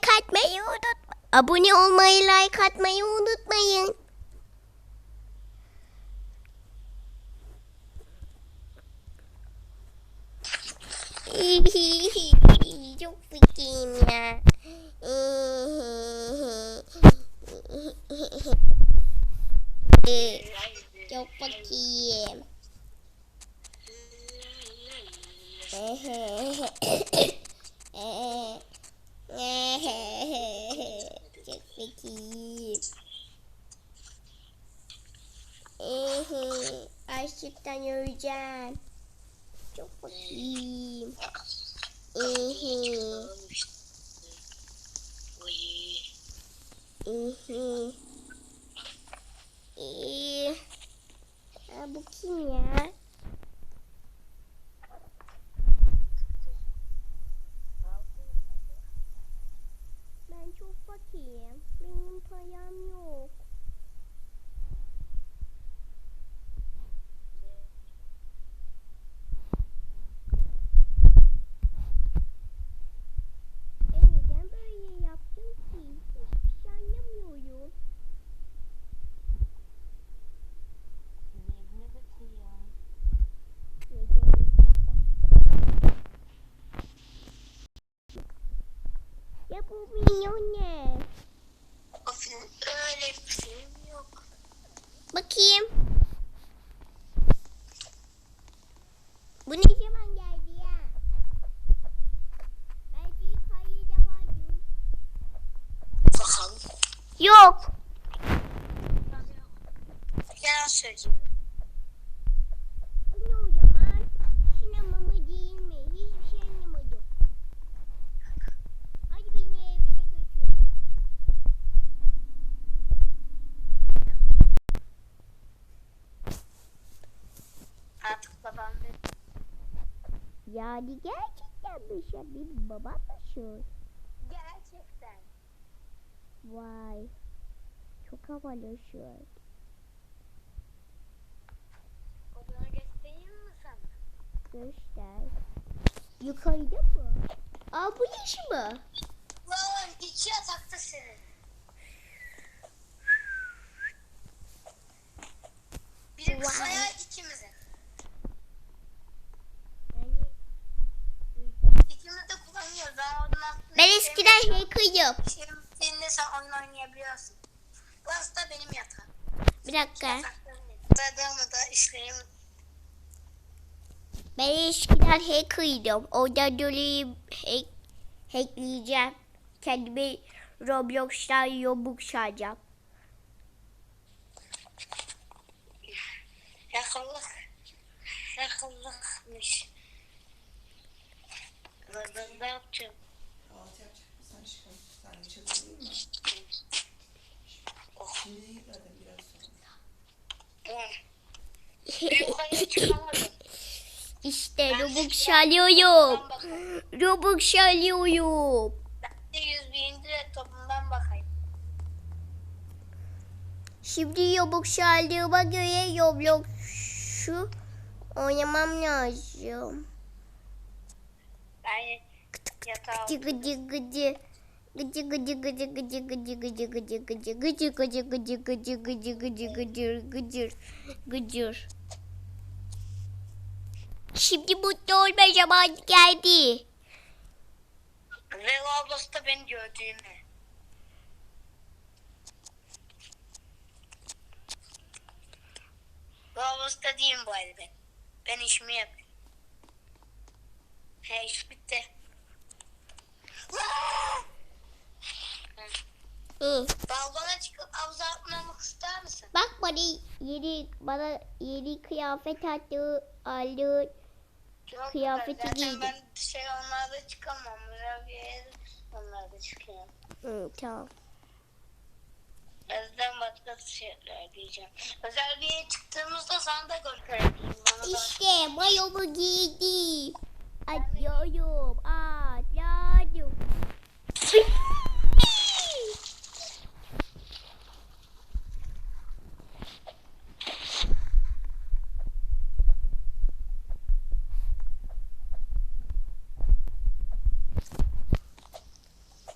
like atmayı unutma. Abone olmayı, like atmayı unutmayın. Çok fikriyim ya. Çok fakiyim. gerçekten öleceğim. Çok bakayım. Ehe. Ehe. Ehe. Ha, bu kim ya? Bakayım. Bu ne zaman geldi ya? Belki da vardı. Bakalım. Yok. Yalan söylüyorum. Yani gerçekten mi şu? Benim babam mı şu? Gerçekten. Vay. Çok havalı şu. Odana göstereyim mi sana? Göster. Yukarıda mı? Aa bu iş mi? Vay iki yatakta senin. Bir de kısaya ikimiz ben eskiden hacker'ım. Şimdi seninle sen oyun oynayabiliyorsun. Burası da benim yatağım. Bir dakika. Dadamı da işlerim. Ben eskiden hacker'ydım. Orada dolayı hack, hackleyeceğim. Kendime Roblox'tan Robux çalacağım. Yakınlık. Yakınlıkmış. Ben ne yapacağım? Kahvaltı yapacak mısın aşkım? Sen? Şimdi değil zaten biraz sonra. Yukarıya çıkamadım. İşte Robux çalıyorum. Robux çalıyorum. Ben de 100 bininci de topundan bakayım. Şimdi Robux çaldığıma göre Roblox'u oynamam lazım. Ben yatağa Gıcı gıcı gıcı. Gıcı gıcı gıcı gıcı gıcı gıcı gıcı gıcı gıcı gıcı gıcı gıcı gıcı gıcı gıcır gıcır gıcır. Şimdi mutlu olma zamanı geldi. ve Roblox'ta beni gördüğümü. Roblox'ta değilim bu arada ben. Ben işimi yapıyorum. He iş bitti. Balkona çıkıp havuza atmamı ister misin? Bak bana yeni bana yeni kıyafet attı aldı. Yok, Kıyafeti giydim. Ben şey onlarda çıkamam. Yere onlarda çıkıyorum. Hı, tamam. Özden başka şeyler diyeceğim. Özel bir yere çıktığımızda sana da da- İşte mayomu giydim. Atlıyorum. Atladım.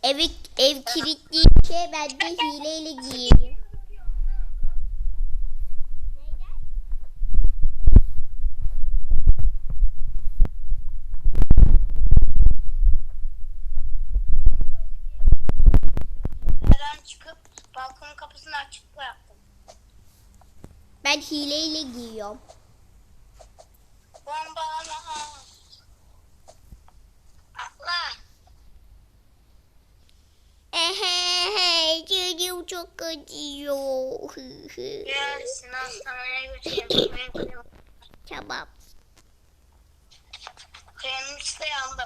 Ev, ev kilitli şey ben de hileyle giyeyim. Neden çıkıp balkonun kapısını açık bıraktım. Ben hileyle giyiyorum. Bombalama. Çok acıyor. Gelsin hastaneye krem, tamam. kremim işte yandı.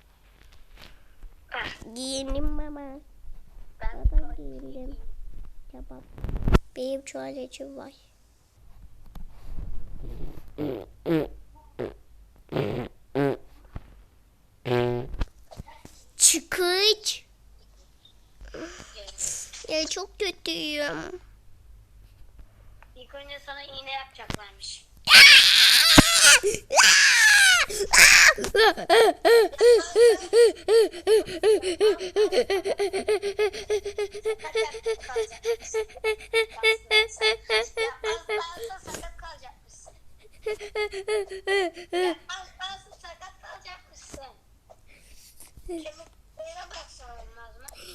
Giyinim mama. Ben Baba giyindim. Tamam. Benim tuvaletim var. Çıkış. Çok kötüyüm. İlk önce sana iğne yapacaklarmış.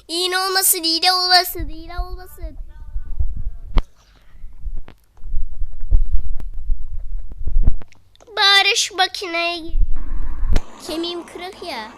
İğne iğne olmasın, iğne olmasın. Barış makineye gireceğim. Kemiğim kırık ya.